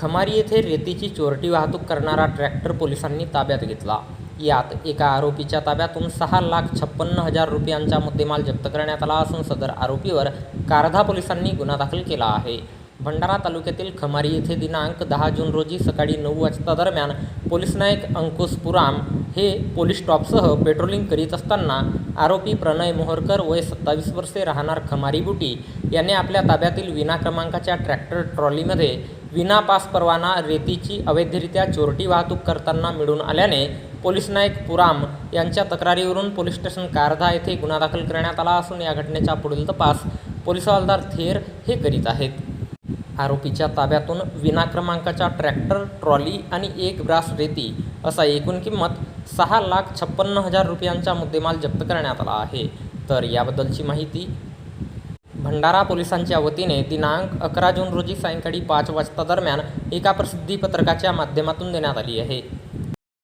खमारी येथे रेतीची चोरटी वाहतूक करणारा ट्रॅक्टर पोलिसांनी ताब्यात घेतला. यात एका आरोपीच्या ताब्यातून सहा लाख छप्पन्न हजार रुपयांचा मुद्देमाल जप्त करण्यात आला असून सदर आरोपीवर कारधा पोलिसांनी गुन्हा दाखल केला आहे. भंडारा तालुक्यातील खमारी येथे दिनांक दहा जून रोजी सकाळी नऊ वाजता दरम्यान पोलीस नायक अंकुश पुराम हे पोलीस स्टॉपसह पेट्रोलिंग करीत असताना आरोपी प्रणय मोहरकर वय सत्तावीस वर्षे राहणार खमारी बुटी याने आपल्या ताब्यातील विना क्रमांकाच्या ट्रॅक्टर ट्रॉलीमध्ये विना पास परवाना रेतीची अवैधरित्या चोरटी वाहतूक करताना मिळून आल्याने पोलीस नायक पुराम यांच्या तक्रारीवरून पोलीस स्टेशन कारधा येथे गुन्हा दाखल करण्यात आला असून या घटनेचा पुढील तपास पोलीस हवालदार थेर हे करीत आहेत. आरोपीच्या ताब्यातून विना क्रमांकाच्या ट्रॅक्टर ट्रॉली आणि एक ब्रास रेती असा एकूण किंमत सहा लाख छप्पन्न हजार रुपयांचा मुद्देमाल जप्त करण्यात आला आहे. तर याबद्दलची माहिती भंडारा पोलिसांच्या वतीने दिनांक अकरा जून रोजी सायंकाळी पाच वाजता दरम्यान एका प्रसिद्धीपत्रकाच्या माध्यमातून देण्यात आली आहे.